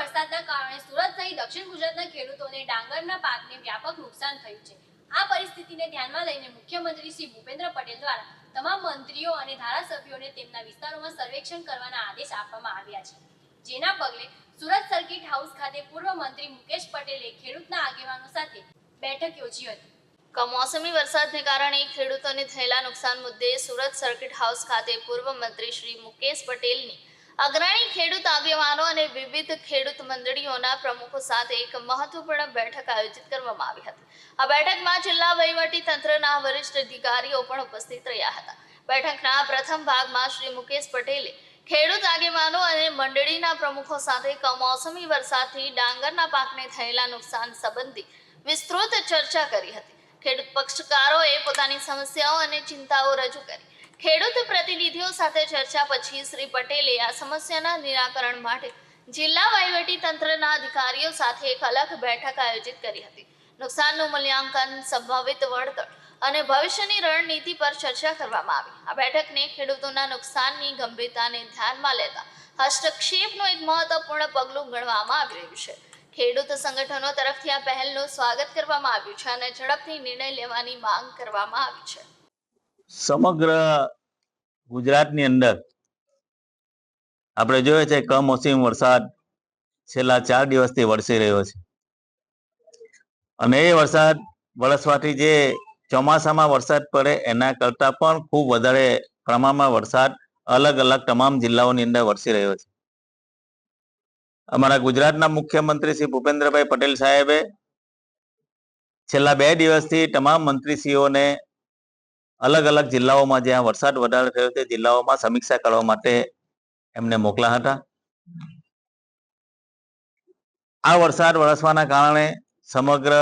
વરસાદના કારણે સુરત સહિત દક્ષિણ ગુજરાતના ખેડૂતોને ડાંગરના પાકને વ્યાપક નુકસાન થયું છે. આ પરિસ્થિતિને ધ્યાનમાં લઈને મુખ્યમંત્રી શ્રી ભૂપેન્દ્ર પટેલ દ્વારા તમામ મંત્રીઓ અને ધારાસભ્યોને તેમના વિસ્તારોમાં સર્વેક્ષણ કરવાના આદેશ આપવામાં આવ્યા છે. જેના પગલે સુરત સર્કિટ હાઉસ ખાતે પૂર્વ મંત્રી મુકેશ પટેલે ખેડૂતના આગેવાનો સાથે બેઠક યોજી હતી. કમોસમી વરસાદને કારણે ખેડૂતોને થયેલા નુકસાન મુદ્દે સુરત સર્કિટ હાઉસ ખાતે પૂર્વ મંત્રી શ્રી મુકેશ પટેલની અગ્રણી ખેડૂત આગેવાનો અને વિવિધ ખેડૂત મંડળીઓના પ્રમુખો સાથે એક મહત્વપૂર્ણ બેઠક આયોજિત કરવામાં આવી હતી. આ બેઠકમાં જિલ્લા વહીવટી તંત્રના વરિષ્ઠ અધિકારીઓ પણ ઉપસ્થિત રહ્યા હતા. બેઠકના પ્રથમ ભાગમાં શ્રી મુકેશ પટેલે ખેડૂત આગેવાનો અને મંડળીના પ્રમુખો સાથે કમોસમી વરસાદથી ડાંગરના પાકને થયેલા નુકસાન સંબંધી વિસ્તૃત ચર્ચા કરી હતી. ખેડૂત પક્ષકારોએ પોતાની સમસ્યાઓ અને ચિંતાઓ રજૂ કરી. ખેડૂત પ્રતિનિધિઓ સાથે ચર્ચા પછી શ્રી પટેલે આ સમસ્યાના નિરાકરણ માટે જિલ્લા વહીવટી તંત્રના અધિકારીઓ સાથે એક અલગ બેઠક આયોજિત કરી હતી. નુકસાનનું મૂલ્યાંકન, સંભવિત વળતર અને ભવિષ્યની રણનીતિ પર ચર્ચા કરવામાં આવી. આ બેઠકને ખેડૂતોના નુકસાનની ગંભીરતાને ધ્યાનમાં લેતા હસ્તક્ષેપનું એક મહત્વપૂર્ણ પગલું ગણવામાં આવી રહ્યું છે. ખેડૂત સંગઠનો તરફથી આ પહેલનું સ્વાગત કરવામાં આવ્યું છે અને ઝડપથી નિર્ણય લેવાની માંગ કરવામાં આવી છે. સમગ્ર ગુજરાતની અંદર આપણે જોઈએ છે કમોસમ વરસાદ છેલ્લા ચાર દિવસથી વરસી રહ્યો છે. અને એ વરસાદ વરસવાથી જે ચોમાસામાં વરસાદ પડે એના કરતા પણ ખૂબ વધારે પ્રમાણમાં વરસાદ અલગ અલગ તમામ જિલ્લાઓની અંદર વરસી રહ્યો છે. અમારા ગુજરાતના મુખ્યમંત્રી શ્રી ભૂપેન્દ્રભાઈ પટેલ સાહેબે છેલ્લા બે દિવસથી તમામ મંત્રીશ્રીઓને અલગ અલગ જિલ્લાઓમાં જ્યાં વરસાદ વધારે થયો તે જિલ્લાઓમાં સમીક્ષા કરવા માટે એમને મોકલા હતા. આ વરસાદ વરસવાના કારણે સમગ્ર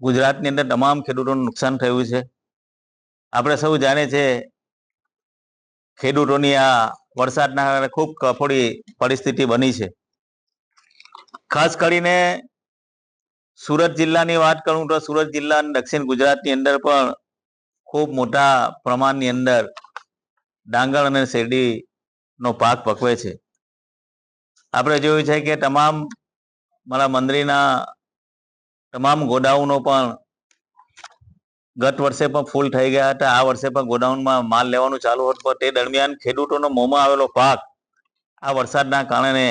ગુજરાતની અંદર તમામ ખેડૂતોનું નુકસાન થયું છે. આપણે સૌ જાણીએ છીએ ખેડૂતોની આ વરસાદના કારણે ખૂબ કફોડી પરિસ્થિતિ બની છે. ખાસ કરીને સુરત જિલ્લાની વાત કરું તો સુરત જિલ્લા દક્ષિણ ગુજરાતની અંદર પણ ખૂબ મોટા પ્રમાણની અંદર ડાંગર અને શેરડીનો પાક પકવે છે. આપણે જોયું છે કે તમામ મારા મંદિરના તમામ ગોડાઉનો પણ ગત વર્ષે પણ ફૂલ થઈ ગયા હતા. આ વર્ષે પણ ગોડાઉનમાં માલ લેવાનું ચાલુ હતું. પણ તે દરમિયાન ખેડૂતોનો મોંમાં આવેલો પાક આ વરસાદના કારણે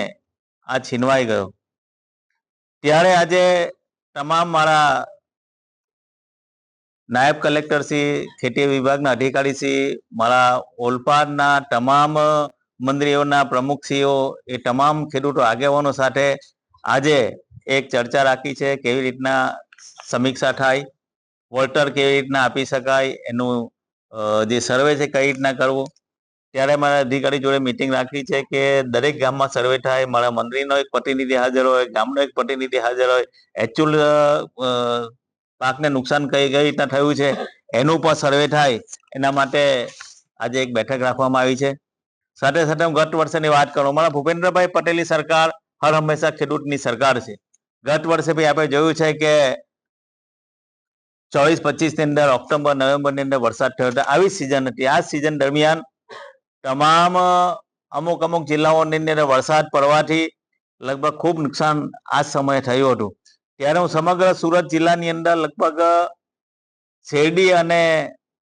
આ છીનવાઈ ગયો. ત્યારે આજે તમામ મારા નાયબ કલેક્ટર શ્રી ખેતી વિભાગના અધિકારી શ્રી, મારા ઓલપાડના તમામ મંત્રીઓના પ્રમુખશ્રીઓ એ તમામ ખેડૂતો આગેવાનો સાથે આજે એક ચર્ચા રાખી છે, કેવી રીતના સમીક્ષા થાય, વળતર કેવી રીતના આપી શકાય, એનું જે સર્વે છે, કઈ રીતના કરવું ત્યારે મારા અધિકારી જોડે મિટિંગ રાખી છે કે દરેક ગામમાં સર્વે થાય, મારા મંત્રીનો એક પ્રતિનિધિ હાજર હોય, ગામનો એક પ્રતિનિધિ હાજર હોય. એકચ્યુઅલ પાકને નુકસાન કઈ કઈ રીતના થયું છે, એનું પણ સર્વે થાય. એના માટે આજે એક બેઠક રાખવામાં આવી છે. સાથે સાથે હું ગત વર્ષની વાત કરું, મારા ભૂપેન્દ્રભાઈ પટેલની સરકાર હર હંમેશા ખેડૂતની સરકાર છે. ગત વર્ષે બી આપણે જોયું છે કે ચોવીસ પચીસની અંદર ઓક્ટોબર નવેમ્બરની અંદર વરસાદ થયો હતો. આવી સિઝન હતી. આ સિઝન દરમિયાન તમામ, અમુક અમુક જિલ્લાઓની અંદર વરસાદ પડવાથી લગભગ ખૂબ નુકસાન આ સમયે થયું હતું. ત્યારે હું સમગ્ર સુરત જિલ્લાની અંદર લગભગ શેરડી અને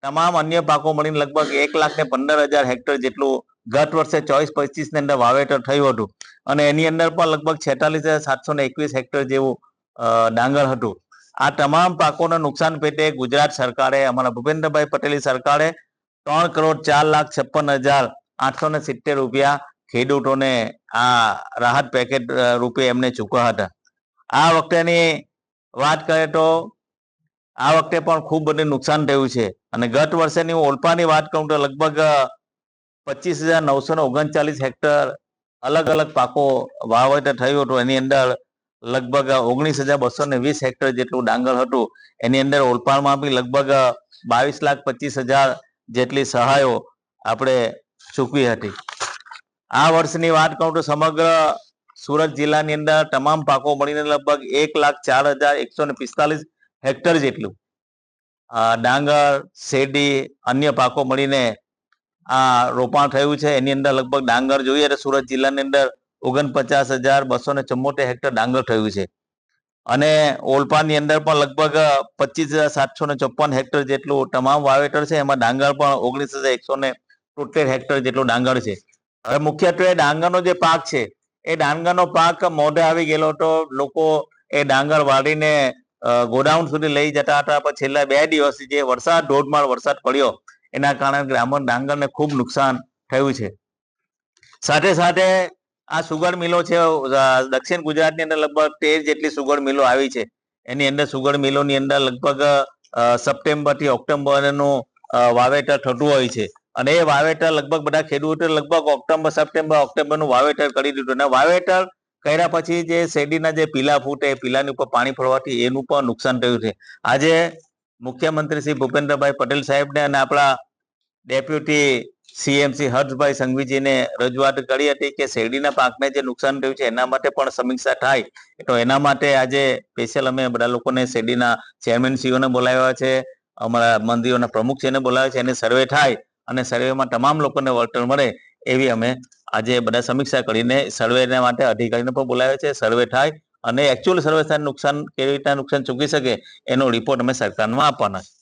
તમામ અન્ય પાકો મળીને લગભગ એક લાખ ને પંદર હજાર હેક્ટર જેટલું ગત વર્ષે ચોવીસ પચીસની અંદર વાવેતર થયું હતું. અને એની અંદર પણ લગભગ છેતાલીસ હજાર સાતસો ને એકવીસ હેક્ટર જેવું ડાંગર હતું. આ તમામ પાકોના નુકસાન પેટે ગુજરાત સરકારે, અમારા ભૂપેન્દ્રભાઈ પટેલની સરકારે ત્રણ કરોડ ચાર લાખ છપ્પન હજાર આઠસો ને સિત્તેર રૂપિયા ખેડૂતોને આ રાહત પેકેટ રૂપે એમને ચૂકવ્યા હતા. આ વખતેની વાત કરીએ તો આ વખતે પણ ખૂબ બધું નુકસાન થયું છે. અને ગત વર્ષેની હું ઓલપાની વાત કરું તો લગભગ પચીસ હજાર નવસો ને ઓગણચાલીસ હેક્ટર અલગ અલગ પાકો વાવેતર થયું હતું. એની અંદર લગભગ ઓગણીસ હજાર બસો ને વીસ હેક્ટર જેટલું ડાંગર હતું. એની અંદર ઓલપાણમાં બી લગભગ બાવીસ લાખ પચીસ હજાર જેટલી સહાયો આપણે ચૂકવી હતી. આ વર્ષની વાત કરું તો સમગ્ર સુરત જિલ્લાની અંદર તમામ પાકો મળીને લગભગ એક લાખ ચાર હજાર એકસો ને પિસ્તાલીસ હેક્ટર જેટલું ડાંગર, શેરડી, અન્ય પાકો મળીને આ રોપાણ થયું છે. એની અંદર લગભગ ડાંગર જોઈએ તો સુરત જિલ્લાની અંદર ઓગણપચાસ હજાર બસો ને હેક્ટર ડાંગર થયું છે. અને ઓલપાની અંદર પણ લગભગ પચીસ હજાર સાતસો ને ચોપન હેક્ટર જેટલું તમામ વાવેતર છે. એમાં ડાંગર પણ ઓગણીસ હજાર એકસો ને તોતેર હેક્ટર જેટલું ડાંગર છે. હવે મુખ્યત્વે ડાંગરનો જે પાક છે, એ ડાંગરનો પાક મોઢે આવી ગયેલો તો લોકો એ ડાંગર વાળીને ગોડાઉન સુધી લઈ જતા હતા. પણ છેલ્લા બે દિવસથી જે વરસાદ, ધોધમાર વરસાદ પડ્યો, એના કારણે ગ્રામીણ ડાંગરને ખૂબ નુકસાન થયું છે. સાથે સાથે આ સુગર મિલો છે દક્ષિણ ગુજરાતની અંદર લગભગ તેર જેટલી સુગર મિલો આવી છે. એની અંદર સુગર મિલોની અંદર લગભગ સપ્ટેમ્બરથી ઓક્ટોબરનું વાવેતર થતું હોય છે. અને એ વાવેતર લગભગ બધા ખેડૂતો લગભગ ઓક્ટોબર સપ્ટેમ્બર ઓક્ટોબરનું વાવેતર કરી દીધું. અને વાવેતર કર્યા પછી જે શેરડીના જે પીલા ફૂટે એ પીલાની ઉપર પાણી ફરવાથી એનું પણ નુકસાન થયું છે. આજે મુખ્યમંત્રી શ્રી ભૂપેન્દ્રભાઈ પટેલ સાહેબને અને આપણા ડેપ્યુટી સીએમસી હર્ષભાઈ સંઘવીજીને રજૂઆત કરી હતી કે શેરડીના પાકને જે નુકસાન થયું છે, એના માટે પણ સમીક્ષા થાય. તો એના માટે આજે સ્પેશિયલ અમે બધા લોકોને શેરડીના ચેરમેનશ્રીઓને બોલાવ્યા છે, અમારા મંદિરોના પ્રમુખ છે એને બોલાવ્યા છે, એને સર્વે થાય અને સર્વેમાં તમામ લોકોને વળતર મળે એવી અમે આજે બધા સમીક્ષા કરીને સર્વેના માટે અધિકારીને પણ બોલાવ્યા છે સર્વે થાય અને એકચ્યુઅલ સર્વે થાય, નુકસાન કેવી રીતના નુકસાન ચૂકી શકે એનો રિપોર્ટ અમે સરકારમાં આપવાના છે.